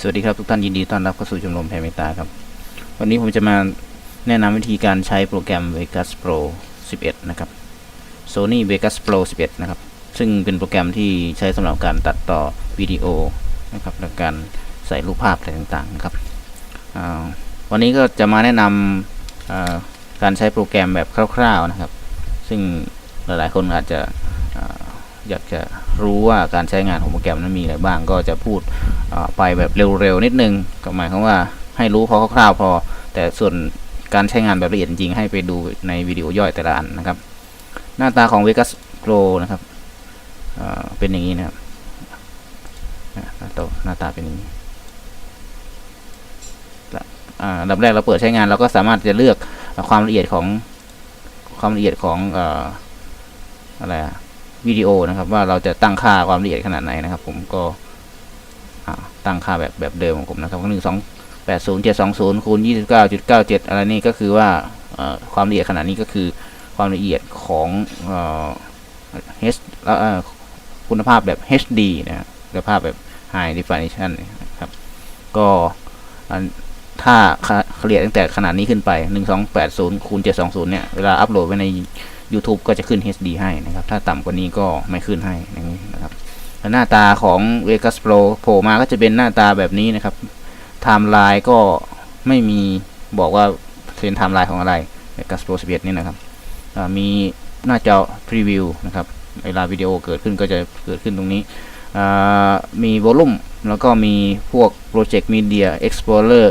สวัสดีครับทุกท่านยินดีต้อนรับเข้าสู่ชมรมแพรเมตตาครับ วันนี้ผมจะมาแนะนำวิธีการใช้โปรแกรม Vegas Pro 11 นะครับ Sony Vegas Pro 11 นะครับ ซึ่งเป็นโปรแกรมที่ใช้สำหรับการตัดต่อวิดีโอนะครับและการใส่รูปภาพอะไรต่างๆนะครับ วันนี้ก็จะมาแนะนำการใช้โปรแกรมแบบคร่าว ๆนะครับ ซึ่งหลายๆคนอาจจะ อยากจะรู้ว่าการใช้งานของโปรแกรมนั้นมีอะไรบ้าง ก็จะพูดไปแบบเร็วๆนิดนึงก็หมายความว่าให้รู้พอคร่าวๆพอ แต่ส่วนการใช้งานแบบละเอียดจริงให้ไปดูในวิดีโอย่อยแต่ละอันนะครับ หน้าตาของ Vegas Pro นะครับเป็นอย่างนี้นะครับอ่าหน้าตาหน้าตาเป็นอย่างนี้และอ่าอันดับแรกเราเปิดใช้งานเราก็สามารถจะเลือกความละเอียดของความละเอียดของออะไรอะ วิดีโอนะครับ ว่าเราจะตั้งค่าความละเอียดขนาดไหนนะครับ ผมก็ตั้งค่าแบบแบบเดิมของผมนะครับหนึ่งสองแปดศูนย์เจ็ดสองศูนย์คูณยี่สิบเก้าจุดเก้าเจ็ดอะไรนี่ก็คือว่าความละเอียดขนาดนี้ก็คือความละเอียดของเอ่อ H อคุณภาพแบบ HD นะคุณภาพแบบ High Definition นะครับ ก็ถ้าเฉลี่ยตั้งแต่ขนาดนี้ขึ้นไป 1280คูณ720 เนี่ย เวลาอัปโหลดไว้ใน YouTube ก็จะขึ้น HD ให้นะครับ ถ้าต่ำกว่านี้ก็ไม่ขึ้นให้นะครับหน้าตาของ Vegas Pro โผล่มาก็จะเป็นหน้าตาแบบนี้นะครับไทม์ไลน์ก็ไม่มีบอกว่าเป็นไทม์ไลน์ของอะไร Vegas Pro 11 นี่นะครับมีหน้าจอพรีวิวนะครับเวลาวิดีโอเกิดขึ้นก็จะเกิดขึ้นตรงนี้ มีวอลลุ่มแล้วก็มีพวก Project Media Explorer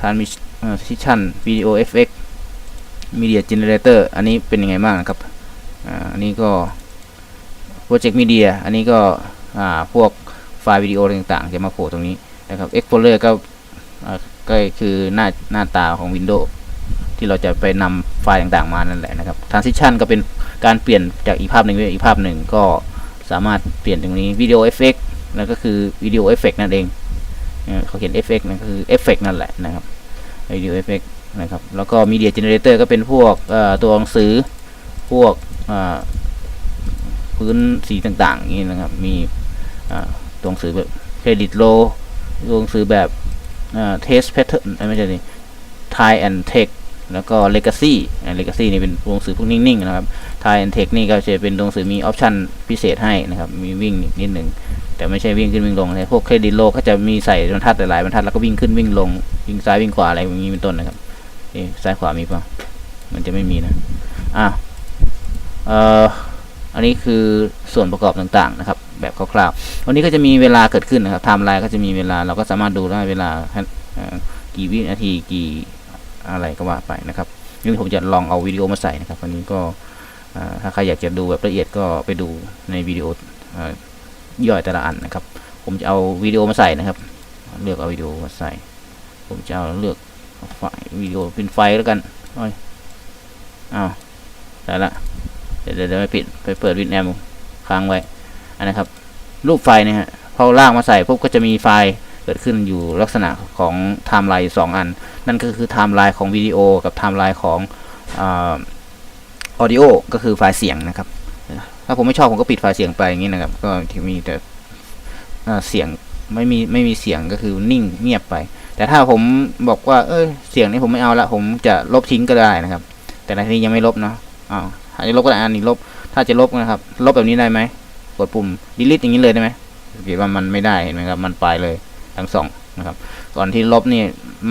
Transition Video FX Media Generator อันนี้เป็นยังไงบ้างนะครับอันนี้ก็ Project Media อันนี้ก็พวกไฟล์วิดีโอต่างๆ จะมาโผล่ตรงนี้นะครับ Explorer ก็อ่าก็คือหน้าหน้าตาของ Windows ที่เราจะไปนำไฟล์ต่างๆมานั่นแหละนะครับ Transition ก็เป็นการเปลี่ยนจากอีกภาพหนึ่งไปอีกภาพหนึ่งก็สามารถเปลี่ยนตรงนี้ Video Effect แล้วก็คือ Video Effect นั่นเองเขาเขียน Effect นั่นก็คือ Effect นั่นแหละนะครับ Video Effect นะครับแล้วก็ Media Generator ก็เป็นพวกตัวหนังสือพวกพื้นสีต่างต่างนี้นะครับมีตัวหนังสือแบบเครดิตโลตัวหนังสือแบบเทสแพทเทิร์นไม่ใช่ดิ Thai and Tech แล้วก็ Legacy อ่า Legacy นี่เป็นตัวหนังสือพวกนิ่งๆนะครับ Thai and Tech นี่ก็จะเป็นตัวหนังสือมีออปชันพิเศษให้นะครับ มีวิ่งนิดหนึ่ง แต่ไม่ใช่วิ่งขึ้นวิ่งลงนะพวกเครดิตโลก็จะมีใส่บรรทัดหลายๆบรรทัดแล้วก็วิ่งขึ้นวิ่งลงวิ่งซ้ายวิ่งขวาอะไรอย่างนี้เป็นต้นนะครับ เอ๊ซ้ายขวามีเปล่ามันจะไม่มีนะอะเอ่ออันนี้คือส่วนประกอบต่างๆนะครับ แบบคร่าวๆวันนี้ก็จะมีเวลาเกิดขึ้นนะครับไทม์ไลน์ก็จะมีเวลาเราก็สามารถดูได้เวลากี่วินาทีกี่อะไรก็ว่าไปนะครับนี่ผมจะลองเอาวิดีโอมาใส่นะครับวันนี้ก็ถ้าใครอยากจะดูแบบละเอียดก็ไปดูในวิดีโออย่อยแต่ละอันนะครับ ผมจะเอาวิดีโอมาใส่นะครับ เลือกเอาวิดีโอมาใส่ ผมจะเอาเลือก ไฟวิดีโอเป็นไฟแล้วกันโอ้ยอ้าวใส่ละเดี๋ยวเดี๋ยวไปปิดไปเปิดวิดแอมค้างไว้ อันนะครับ รูปไฟเนี่ยฮะพอลากมาใส่ปุ๊บก็จะมีไฟล์เกิดขึ้นอยู่ลักษณะของไทม์ไลน์สองอัน นั่นก็คือไทม์ไลน์ของวิดีโอกับไทม์ไลน์ของออดิโอก็คือไฟล์เสียงนะครับ ถ้าผมไม่ชอบผมก็ปิดไฟล์เสียงไปอย่างนี้นะครับ ก็ที่มีแต่เสียงไม่มีไม่มีเสียงก็คือนิ่งเงียบไป แต่ถ้าผมบอกว่าเออเสียงนี้ผมไม่เอาละผมจะลบทิ้งก็ได้นะครับ แต่ในที่นี้ยังไม่ลบเนาะอ้าวอันนี้ลบก็ได้อันนี้ลบ ถ้าจะลบนะครับ ลบแบบนี้ได้ไหมกดปุ่ม delete อย่างนี้เลยได้ไหมสังเกตว่ามันไม่ได้เห็นไหมครับ มันไปเลยทั้งสองนะครับก่อนที่ลบนี่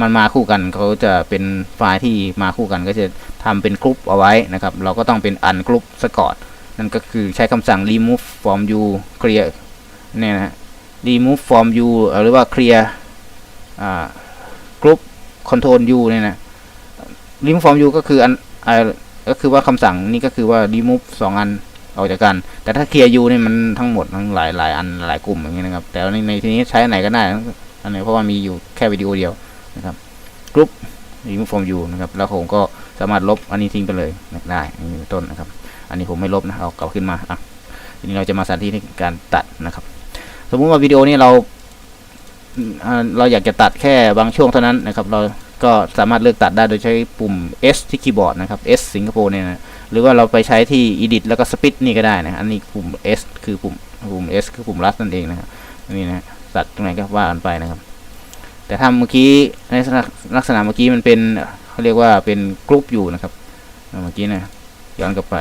มันมาคู่กันเขาจะเป็นไฟล์ที่มาคู่กัน ก็จะทำเป็นกรุ๊ปเอาไว้นะครับ เราก็ต้องเป็น ungroup ซะก่อนนั่นก็คือใช้คำสั่ง remove from you clear เนี่ยนะ remove from you หรือว่า clear อ่า group control u เนี่ยนะ remove from you ก็คืออันอก็คือว่าคำสั่งนี่ก็คือว่า remove สองอันออกจากกัน แต่ถ้า clear u เนี่ยมันทั้งหมดทั้งหลายหลายอันหลายกลุ่มอย่างเงี้ยนะครับ แต่ในในทีนี้ใช้อันไหนก็ได้อันไหนเพราะว่ามีอยู่แค่วิดีโอเดียวนะครับ group remove from you นะครับแล้วผมก็สามารถลบอันนี้ทิ้งไปเลยได้นี่ต้นนะครับ อันนี้ผมไม่ลบนะเอากลับขึ้นมาอะทีนี้เราจะมาสาธิตในการตัดนะครับ สมมุติว่าวิดีโอนี้เรา เราอยากจะตัดแค่บางช่วงเท่านั้นนะครับ เราก็สามารถเลือกตัดได้โดยใช้ปุ่ม S ที่คีย์บอร์ดนะครับ S สิงคโปร์เนี่ยนะหรือว่าเราไปใช้ที่ Edit แล้วก็ Split นี่ก็ได้นะอันนี้ปุ่ม S คือปุ่มปุ่ม S คือปุ่ม Rust นั่นเองนะครับนี่นะสัตว์ตรงไหนก็ว่ากันไปนะครับ แต่ถ้าเมื่อกี้ในลักษณะลักษณะเมื่อกี้มันเป็นเขาเรียกว่าเป็นกรุ๊ปอยู่นะครับเมื่อกี้นะย้อนกลับไป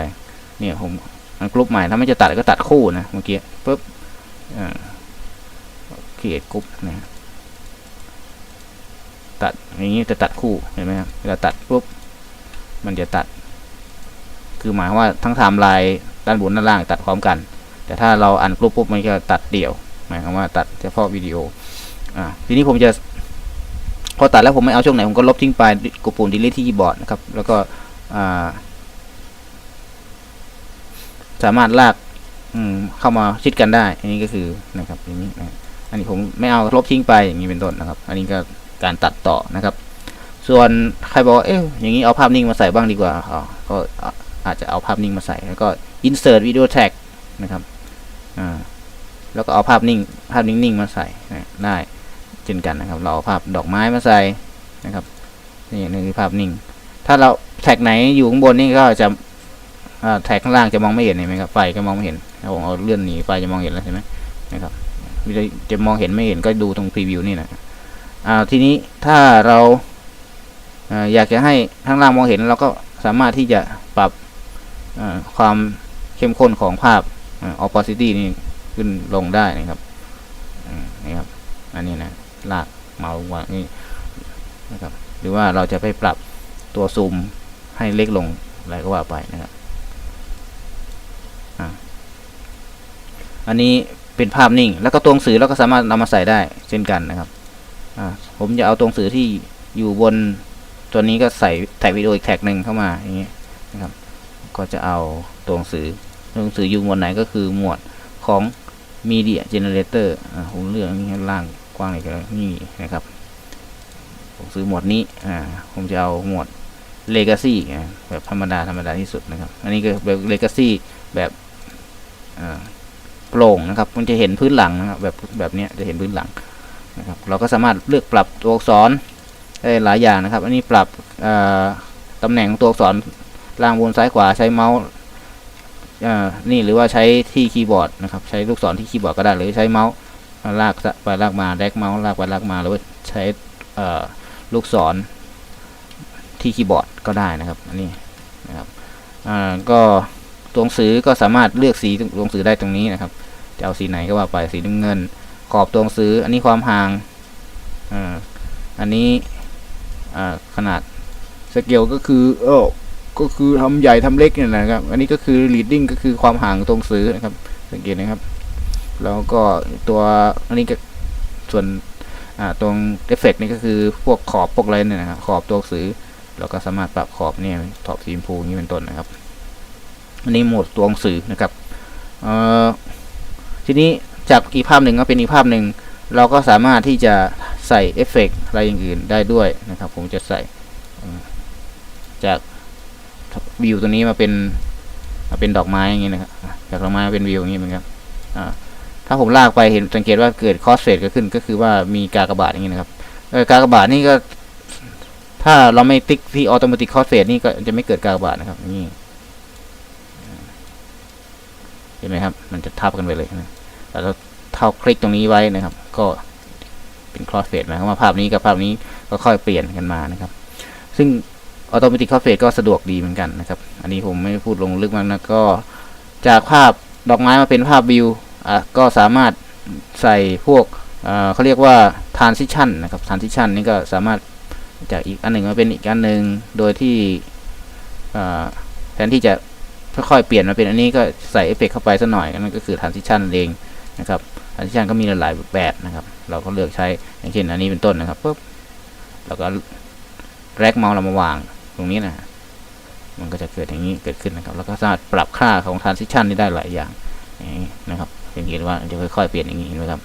เนี่ยผมมันกรุ๊ปใหม่ถ้าไม่จะตัดก็ตัดคู่นะเมื่อกี้ปุ๊บอ่า เขียนกรุ๊ปนะตัดอย่างนี้จะตัดคู่เห็นไหมครับเวลาตัดปุ๊บมันจะตัด คือหมายว่าทั้งไทม์ไลน์ด้านบนด้านล่างตัดพร้อมกัน แต่ถ้าเราอันกรุ๊ปปุ๊บมันก็ตัดเดี่ยวหมายความว่าตัดเฉพาะวิดีโออ่าทีนี้ผมจะ พอตัดแล้วผมไม่เอาช่วงไหนผมก็ลบทิ้งไปกดปุ่ม delete ที่คีย์บอร์ดนะครับ แล้วก็อ่าสามารถลากอืมเข้ามาชิดกันได้ อันนี้ก็คือนะครับอย่างนี้นะ อันนี้ผมไม่เอาลบทิ้งไปอย่างนี้เป็นต้นนะครับ อันนี้ก็การตัดต่อนะครับ ส่วนใครบอกว่าเอ๊ะอย่างนี้เอาภาพนิ่งมาใส่บ้างดีกว่าอ๋อก็อาจจะเอาภาพนิ่งมาใส่แล้วก็ insert video tag นะครับอ่าแล้วก็เอาภาพนิ่ง ภาพนิ่งๆมาใส่นะได้เช่นกันนะครับ เราเอาภาพดอกไม้มาใส่นะครับนี่นี่คือภาพนิ่ง ถ้าเราแท็กไหนอยู่ข้างบนนี่ก็จะแท็กข้างล่างจะมองไม่เห็นเห็นไหมครับไฟก็มองไม่เห็นถ้าผมเอาเลื่อนหนีไฟจะมองเห็นแล้วใช่ไหมนะครับ จะจะมองเห็นไม่เห็นก็ดูตรงพรีวิวนี่นะอ่าทีนี้ถ้าเราอ่าอยากจะให้ข้างล่างมองเห็นเราก็สามารถที่จะปรับอ่าความเข้มข้นของภาพอ่า opacity นี่ขึ้นลงได้นะครับนี่ครับ อันนี้นะลากเมาส์วางนี่นะครับ หรือว่าเราจะไปปรับตัวซูมให้เล็กลงอะไรก็ว่าไปนะครับอันนี้ เป็นภาพนิ่ง แล้วก็ตัวหนังสือเราก็สามารถนำมาใส่ได้เช่นกันนะครับผมจะเอาตัวหนังสือที่อยู่บนตัวนี้ก็ใส่แท็กวิดีโออีกแท็กหนึ่งเข้ามาอย่างนี้นะครับ ก็จะเอาตัวหนังสือตัวหนังสืออยู่หมวดไหนก็คือหมวดของ Media Generator อ่าผมเลือกนี่ล่างกว้างเลยก็นี่นะครับผมซื้อหมวดนี้ อ่า ผมจะเอาหมวด Legacy อ่แบบธรรมดา ธรรมดาที่สุดนะครับ อันนี้ก็แบบ Legacy แบบ อ่า โปร่งนะครับ มันจะเห็นพื้นหลังนะครับแบบแบบนี้จะเห็นพื้นหลังนะครับ เราก็สามารถเลือกปรับตัวอักษรได้หลายอย่างนะครับ อันนี้ปรับตำแหน่งของตัวอักษรล่างบนซ้ายขวาใช้เมาส์นี่หรือว่าใช้ที่คีย์บอร์ดนะครับ ใช้ลูกศรที่คีย์บอร์ดก็ได้หรือใช้เมาส์ลากไปลากมาแดกเมาส์ลากไปลากมาหรือว่าใช้ลูกศรที่คีย์บอร์ดก็ได้นะครับ อันนี้นะครับก็ ตัวหนังสือก็สามารถเลือกสีตัวหนังสือได้ตรงนี้นะครับ จะเอาสีไหนก็ว่าไปสีน้ำเงิน ขอบตัวหนังสือ อันนี้ความห่างอ่าอันนี้อ่าขนาดสเกลก็คือเออก็คือทำใหญ่ทำเล็กเนี่ยนะครับ อันนี้ก็คือ reading ก็คือความห่างตัวหนังสือนะครับ สังเกตนะครับ แล้วก็ตัวอันนี้ก็ส่วนอ่าตรงเอฟเฟกนี่ก็คือพวกขอบพวกอะไรเนี่ยนะครับขอบตัวหนังสือเราก็สามารถปรับขอบเนี่ยขอบสีชมพูนี้เป็นต้นนะครับ อันนี้โหมดตัวหนังสือนะครับทีนี้จากอีกภาพหนึ่งก็เป็นอีกภาพหนึ่งเราก็สามารถที่จะใส่เอฟเฟกต์อะไรอย่างอื่นได้ด้วยนะครับ ผมจะใส่จากวิวตัวนี้มาเป็นมาเป็นดอกไม้อย่างนี้นะครับจากดอกไม้มาเป็นวิวอย่างนี้เหมือนกันถ้าผมลากไปเห็นสังเกตว่าเกิดคอสเฟดเกิดขึ้นก็คือว่ามีกากบาทอย่างนี้นะครับกากบาทนี่ก็ ถ้าเราไม่ติ๊กที่ออโตเมติคคอสเฟดนี่ก็จะไม่เกิดกากบาทนะครับนี่ เห็นไหมครับ มันจะทับกันไปเลยนะแต่เราเท่าคลิกตรงนี้ไว้นะครับ ก็เป็นคอสเฟดหมายความว่าภาพนี้กับภาพนี้ก็ค่อยเปลี่ยนกันมานะครับ ซึ่งออโตเมติคคอสเฟดก็สะดวกดีเหมือนกันนะครับ อันนี้ผมไม่พูดลงลึกมากนะก็จากภาพดอกไม้มาเป็นภาพวิวอะก็สามารถใส่พวกเอ่อเขาเรียกว่า transition นะครับ transition นี่ก็สามารถจากอีกอันหนึ่งมาเป็นอีกอันหนึ่งโดยที่แทนที่จะ ค่อยๆเปลี่ยนมาเป็นอันนี้ก็ใส่เอฟเฟกเข้าไปสักหน่อยนั่นก็คือ transition เองนะครับ transition ก็มีหลายแบบนะครับ เราก็เลือกใช้อย่างเช่นอันนี้เป็นต้นนะครับปุ๊บแล้วก็แรกเมาส์เรามาวางตรงนี้นะมันก็จะเกิดอย่างนี้เกิดขึ้นนะครับ แล้วก็สามารถปรับค่าของ transition นี่ได้หลายอย่างนะครับเห็นว่าจะค่อยๆเปลี่ยนอย่างนี้เห็นไหมครับ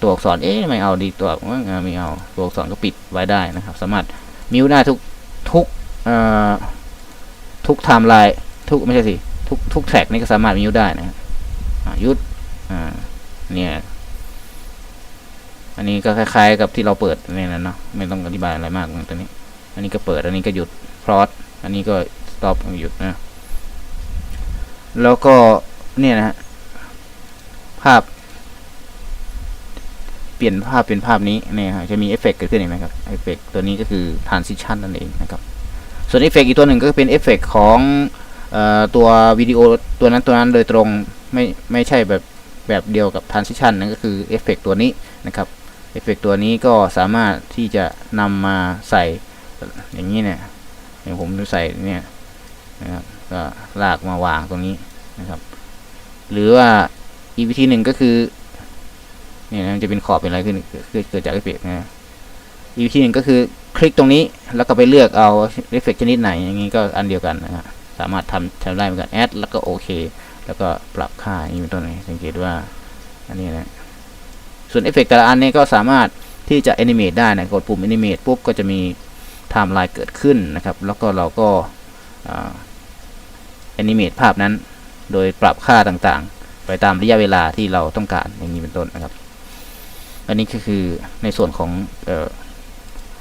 ตัวอักษรเอ๊ะไม่เอาดีตัวว่าไม่เอาตัวอักษรก็ปิดไว้ได้นะครับ สามารถมิวได้ทุกทุกทุกไทม์ไลน์ ทุกไม่ใช่สิทุกทุกแท็กนี่ก็สามารถมิวได้นะยุดอ่าเนี่ย อันนี้ก็คล้ายๆกับที่เราเปิดนี่แหละเนาะไม่ต้องอธิบายอะไรมากตัวนี้ อันนี้ก็เปิด อันนี้ก็หยุดพลอตอันนี้ก็สต็อปหยุดนะ แล้วก็เนี่ยนะฮะภาพ เปลี่ยนภาพเป็นภาพนี้เนี่ยครับจะมีเอฟเฟกต์เกิดขึ้นเห็นไหมครับเอฟเฟกต์ตัวนี้ก็คือ transition นั่นเองนะครับ ส่วนเอฟเฟกต์อีกตัวหนึ่งก็เป็นเอฟเฟกต์ของ ตัววิดีโอตัวนั้นตัวนั้นโดยตรงไม่ไม่ใช่แบบแบบเดียวกับ transition นั่นก็คือเอฟเฟกต์ตัวนี้นะครับเอฟเฟกต์ตัวนี้ก็สามารถที่จะนำมาใส่อย่างนี้เนี่ยอย่างผมจะใส่เนี่ยนะครับก็ลากมาวางตรงนี้นะครับ หรือว่าอีกวิธีหนึ่งก็คือเนี่ยนะมันจะเป็นขอบเป็นอะไรขึ้นเกิดจากเอฟเฟกต์นะอีกวิธีหนึ่งก็คือคลิกตรงนี้แล้วก็ไปเลือกเอาเอฟเฟกต์ชนิดไหนอย่างนี้ก็อันเดียวกันนะครับ สามารถทำทำได้เหมือนกันแอดแล้วก็โอเค แล้วก็ปรับค่าอย่างนี้เป็นต้นเลยสังเกตว่าอันนี้นะส่วนเอฟเฟกต์แต่ละอันนี้ก็สามารถที่จะแอนิเมตได้นะกดปุ่มแอนิเมตปุ๊บก็จะมีไทม์ไลน์เกิดขึ้นนะครับ แล้วก็เราก็แอนิเมตภาพนั้น โดยปรับค่าต่างๆ ไปตามระยะเวลาที่เราต้องการอย่างนี้เป็นต้นนะครับ อันนี้ก็คือในส่วนของออ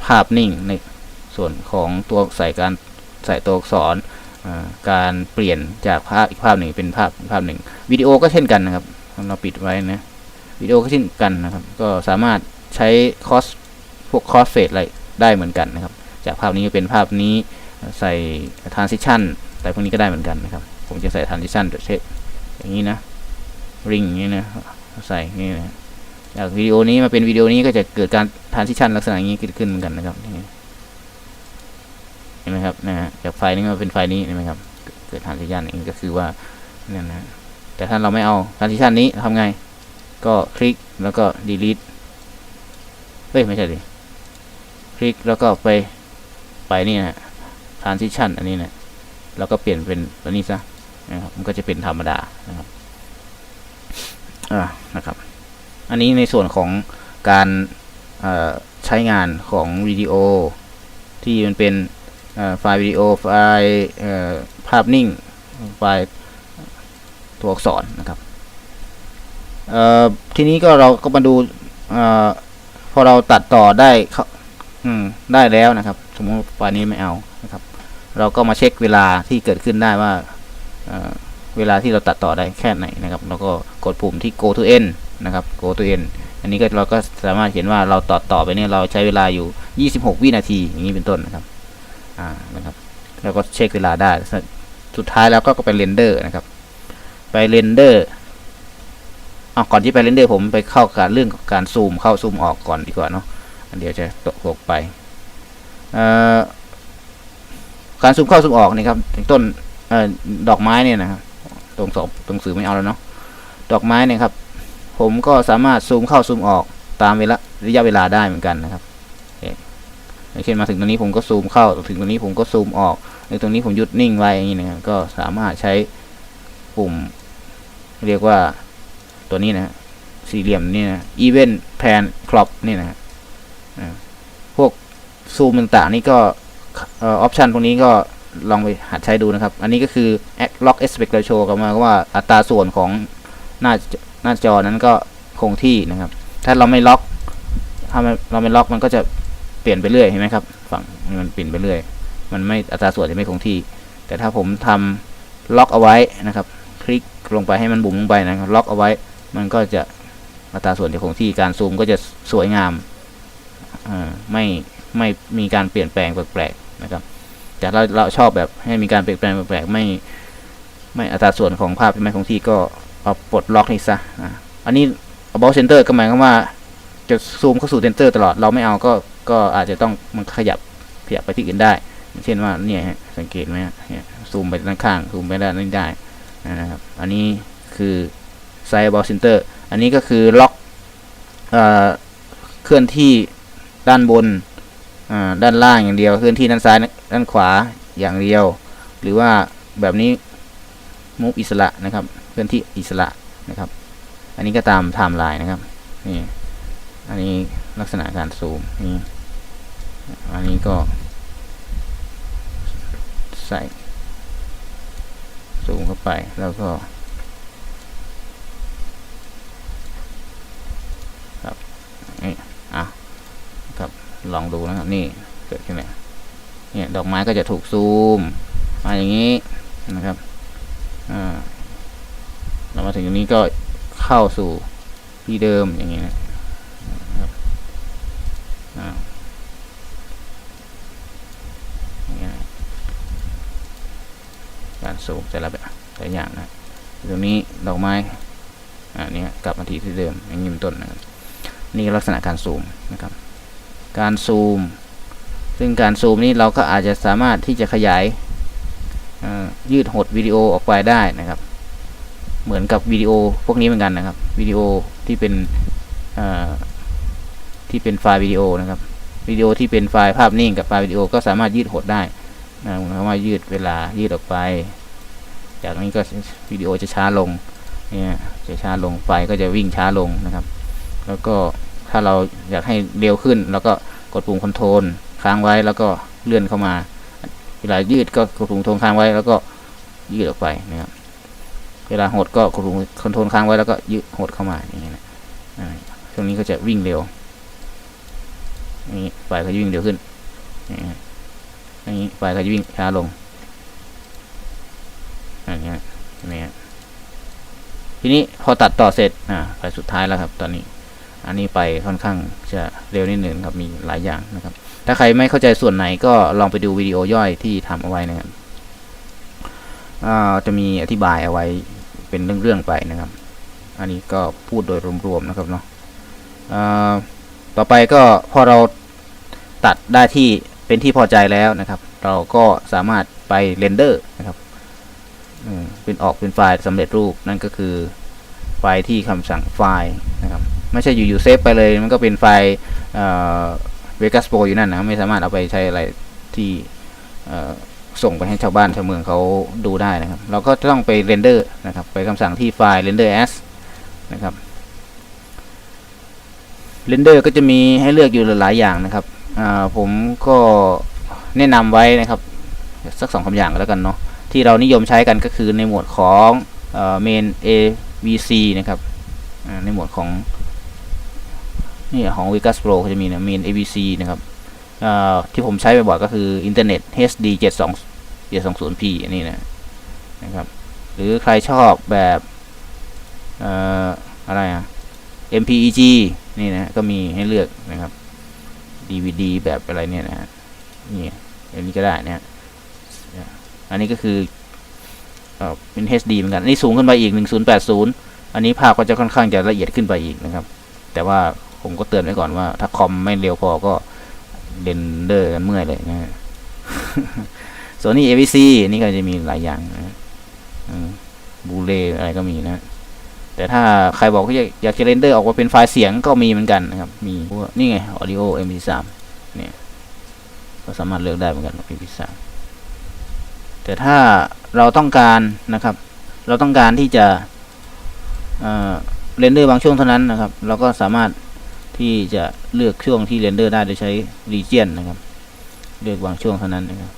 ภาพนิ่งในส่วนของตัวใส่การใส่ตัวอักษร การเปลี่ยนจากภาพอีกภาพหนึ่งเป็นภาพอีกภาพหนึ่งวิดีโอก็เช่นกันนะครับ เราปิดไว้นะวิดีโอก็เช่นกันนะครับ ก็สามารถใช้คอสพวกคอสเฟดอะไรได้เหมือนกันนะครับ จากภาพนี้เป็นภาพนี้ใส่ transition แต่พวกนี้ก็ได้เหมือนกันนะครับ ผมจะใส่ transition โดยเช่นอย่างนี้นะริงอย่างนี้นะใส่นี้นะจากวิดีโอนี้มาเป็นวิดีโอนี้ก็จะเกิดการ transition ลักษณะนี้เกิดขึ้นเหมือนกันนะครับนี่ ห็นไหมครับนะฮะจากไฟนี้มาเป็นไฟนี้เห็นไหมครับ เกิด transition เองก็คือว่านั่นนะแต่ถ้าเราไม่เอา transition นี้ทำไง ก็คลิกแล้วก็ delete เฮ้ยไม่ใช่ดิคลิกแล้วก็ไปไปนี่นะ transition อันนี้นะแล้วก็เปลี่ยนเป็นตัวนี้ซะนะครับมันก็จะเป็นธรรมดานะครับอ่านะครับ อันนี้ในส่วนของการใช้งานของวิดีโอที่มันเป็น ไฟล์วิดีโอไฟล์ภาพนิ่งไฟล์ตัวอักษรนะครับทีนี้ก็เราก็มาดูอพอเราตัดต่อได้เขาได้แล้วนะครับ สมมติไฟล์นี้ไม่เอานะครับ เราก็มาเช็คเวลาที่เกิดขึ้นได้ว่าเวลาที่เราตัดต่อได้แค่ไหนนะครับแล้วก็กดปุ่มที่ go to end นะครับ go to end อันนี้ก็เราก็สามารถเห็นว่าเราตัดต่อไปเนี่ยเราใช้เวลาอยู่ 26 วินาทีอย่างนี้เป็นต้นนะครับ อ่านะครับแล้วก็เช็คเวลาได้ สุดท้ายแล้วก็ไปเรนเดอร์นะครับ ไปเรนเดอร์อ่ก่อนที่ไปเรนเดอร์ผมไปเข้ากับเรื่องของการซูมเข้าซูมออกก่อนดีกว่าเนาะอันเดียวจะตกตกไปการซูมเข้าซูมออกนี่ครับต้นออดอกไม้เนี่ยนะครับตรงสอบตรงสื่อไม่เอาแล้วเนาะดอกไม้เนี่ยครับ ผมก็สามารถซูมเข้าซูมออกตามเวลาระยะเวลาได้เหมือนกันนะครับ เช่นมาถึงตรงนี้ผมก็ซูมเข้าถึงตรงนี้ผมก็ซูมออกในตรงนี้ผมหยุดนิ่งไว้อย่างนี้นะครับก็สามารถใช้ปุ่ม เรียกว่าตัวนี้นะสี่เหลี่ยมนี่นะ event pan crop นี่นะพวกซูมต่างๆ นี่ก็ออปชันพวกนี้ก็ลองไปหัดใช้ดูนะครับ อันนี้ก็คือ lock aspect ratio ก็หมายควาว่าอัตราส่วนของหน้าหน้าจอนั้นก็คงที่นะครับ ถ้าเราไม่ล็อก ถ้าเราไม่ล็อกมันก็จะ เปลี่ยนไปเรื่อยเห็นไหมครับ ฝั่งมันเปลี่ยนไปเรื่อย มันไม่อัตราส่วนจะไม่คงที่ แต่ถ้าผมทำล็อกเอาไว้นะครับ คลิกลงไปให้มันบุ๋มลงไปนะครับ ล็อกเอาไว้ มันก็จะอัตราส่วนจะคงที่ การซูมก็จะสวยงามอไม่ไม่มีการเปลี่ยนแปลงแปลกๆนะครับ แต่เราเราชอบแบบให้มีการเปลี่ยนแปลงแปลกๆไม่ไม่อัตราส่วนของภาพไม่คงที่ก็เอาปลดล็อกนี่ซะอันนี้ about center ก็หมายความว่าจะซูมเข้าสู่ center ตลอด เราไม่เอาก็ ก็อาจจะต้องมันขยับขยับไปที่อื่นได้ เช่นว่าเนี่ยสังเกตไหมเนี่ยซูมไปด้านข้างซูมไปด้านนี้ได้นะครับอันนี้คือ side about center อันนี้ก็คือล็อกเอ่อเคลื่อนที่ด้านบนด้านล่างอย่างเดียวเคลื่อนที่ด้านซ้ายด้านขวาอย่างเดียว หรือว่าแบบนี้มุฟอิสระนะครับเคลื่อนที่อิสระนะครับ อันนี้ก็ตามไทม์ไลน์นะครับนี่อันนี้ลักษณะการซูมนี่ อันนี้ก็ ใส่ซูมเข้าไปแล้วก็ครับนี่อะครับลองดูนะครับนี่เกิดขึ้นแล้วเนี่ยดอกไม้ก็จะถูกซูมมาอย่างนี้นะครับอ่าเรามาถึงตรงนี้ก็เข้าสู่ที่เดิมอย่างนี้นะ การซูมแต่ละแบบแต่ละอย่างนะตรงนี้ดอกไม้อ่านี่กลับมาที่ที่เดิมอย่างนี้เป็นต้นนะครับนี่ลักษณะการซูมนะครับ การซูม ซึ่งการซูมนี้เราก็อาจจะสามารถที่จะขยายยืดหดวิดีโอออกไปได้นะครับ เหมือนกับวิดีโอพวกนี้เหมือนกันนะครับวิดีโอที่เป็นที่เป็นไฟล์วิดีโอนะครับวิดีโอที่เป็นไฟล์ภาพนิ่งกับไฟล์วิดีโอก็สามารถยืดหดได้ นะสามารถยืดเวลายืดออกไป จากนี้ก็วิดีโอจะช้าลงเนี่ยจะช้าลงไฟก็จะวิ่งช้าลงนะครับ แล้วก็ถ้าเราอยากให้เร็วขึ้นเราก็กดปุ่มคอนโทรลค้างไว้แล้วก็เลื่อนเข้ามา เวลายืดก็กดปุ่มคอนโทรลค้างไว้ แล้วก็ยืดออกไปนะครับเวลาหดก็กดปุ่มคอนโทรลค้างไว้แล้วก็ยืดหดเข้ามาอย่างนี้นะอ่าช่วงนี้ก็จะวิ่งเร็วนี่ไฟก็จะวิ่งเร็วขึ้นอย่างนี้อย่างนี้ไฟก็จะวิ่งช้าลงอย่างนี้ใช่ไหมฮะทีนี้พอตัดต่อเสร็จอ่าไปสุดท้ายแล้วครับ ตอนนี้ อันนี้ไปค่อนข้างจะเร็วนิดหนึ่งครับมีหลายอย่างนะครับ ถ้าใครไม่เข้าใจส่วนไหนก็ลองไปดูวิดีโอย่อยที่ทำเอาไว้นะครับจะมีอธิบายเอาไว้เป็นเรื่องๆไปนะครับ อันนี้ก็พูดโดยรวมๆนะครับเนาะต่อไปก็พอเราตัดได้ที่ เป็นที่พอใจแล้วนะครับ เราก็สามารถไปเรนเดอร์นะครับเป็นออกเป็นไฟล์สำเร็จรูปนั่นก็คือไฟล์ที่คำสั่งไฟล์นะครับไม่ใช่อยู่ๆเซฟไปเลยมันก็เป็นไฟล์เวกัสโปอยู่นั่นนะไม่สามารถเอาไปใช้อะไรที่ส่งไปให้ชาวบ้านชาวเมืองเขาดูได้นะครับ เราก็ต้องไปเรนเดอร์นะครับไปคำสั่งที่ไฟล์ render as นะครับเรนเดอร์ก็จะมีให้เลือกอยู่หลายอย่างนะครับ ผมก็แนะนำไว้นะครับ สักสองคำอย่างแล้วกันเนาะที่เรานิยมใช้กันก็คือในหมวดของเอ่อ main avc นะครับในหมวดของนี่ของ Vegas Pro เขาจะมีนะ main ABC นะครับที่ผมใช้บ่อยๆก็คือ Internet HD 72 720p อันนี้นะนะครับ หรือใครชอบแบบอออะไรอะ MPEG นี่นะก็มีให้เลือกนะครับ DVD แบบอะไรเนี่ยนะนี่อันนี้ก็ได้เนะฮะอันนี้ก็คือเป็น HD เหมือนกันอันนี้สูงขึ้นไปอีก 1080 อันนี้ภาพก็จะค่อนข้างจะละเอียดขึ้นไปอีกนะครับ แต่ว่าผมก็เตือนไว้ก่อนว่า ถ้าคอมไม่เร็วพอก็เรนเดอร์กันเมื่อยเลยนะฮะส่วนนี้ AVC นี่ก็จะมีหลายอย่างนะบูเลอะไรก็มีนะ แต่ถ้าใครบอกว่าอยากอยากจะเรนเดอร์ออกมาเป็นไฟล์เสียงก็มีเหมือนกันนะครับ มีพวกนี่ไง Audio MP3 เนี่ย ก็สามารถเลือกได้เหมือนกัน MP3 แต่ถ้าเราต้องการนะครับ เราต้องการที่จะเรนเดอร์บางช่วงเท่านั้นนะครับ เราก็สามารถที่จะเลือกช่วงที่เรนเดอร์ได้โดยใช้ region นะครับ เลือกบางช่วงเท่านั้นนะครับ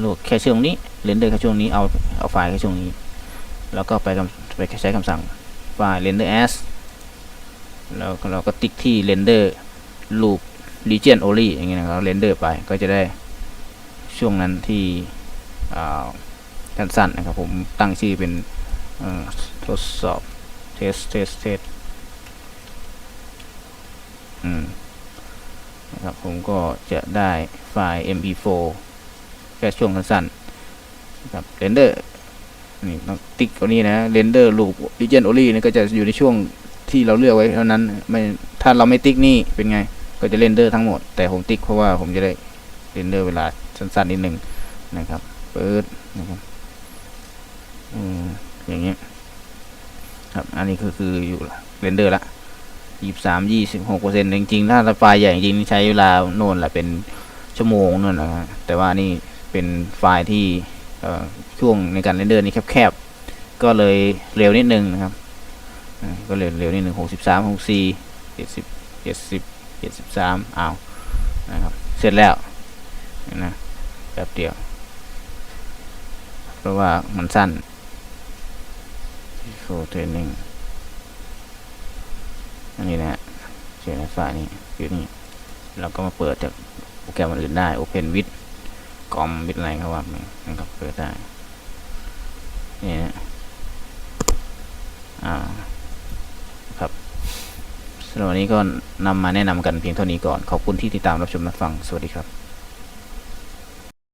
เลือกแค่ช่วงนี้เรนเดอร์แค่ช่วงนี้เอาเอาไฟล์แค่ช่วงนี้ แล้วก็ไปไปใช้คำสั่ง ไฟล์ render as แล้วเราก็ติ๊กที่ render loop region only อย่างเงี้ยนะครับ render ไปก็จะได้ช่วงนั้นที่อ่าสั้นๆนะครับ ผมตั้งชื่อเป็นทดสอบ test test test อืมนะครับผมก็จะได้ไฟล์ mp4 แค่ช่วงสั้นๆนะครับ render นี่ต้องติ๊กตัวนี้นะ render loop region only นี่ก็จะอยู่ในช่วงที่เราเลือกไว้เท่านั้นไม่ถ้าเราไม่ติ๊กนี่เป็นไง ก็จะ render ทั้งหมด แต่ผมติ๊กเพราะว่าผมจะได้ render เวลาสั้นๆนิดหนึ่งนะครับเปิดนะครับอืมอย่างเงี้ยครับอันนี้ก็คืออยู่เรนเดอร์ละยี่สามยี่สิบหกเปอร์เซ็นต์จริงๆ ถ้าไฟล์ใหญ่จริงๆใช้เวลาโน่นแหละเป็นชั่วโมงนั่นนะฮะแต่ว่านี่เป็นไฟล์ที่เอ่อ ช่วงในการเรนเดอร์นี่แคบๆก็เลยเร็วนิดนึงนะครับก็เร็วเร็วนิดนึงหกสิบสามหกสี่เจ็ดสิบเจ็ดสิบเจ็ดสิบสามอ้าวนะครับเสร็จแล้วนะแป๊บเดียว เพราะว่ามันสั้นโฟเทรนนิ่งอันนี้นะเสียงไฟนี้อยู่นี่เราก็มาเปิดจากโปรแกรมอื่นได้ Open with คอมวิดอะไรเขาว่าไปนะครับเปิดได้ นี่นะอ่าครับสำหรับวันนี้ก็นำมาแนะนำกันเพียงเท่านี้ก่อน ขอบคุณที่ติดตามรับชมรับฟัง สวัสดีครับ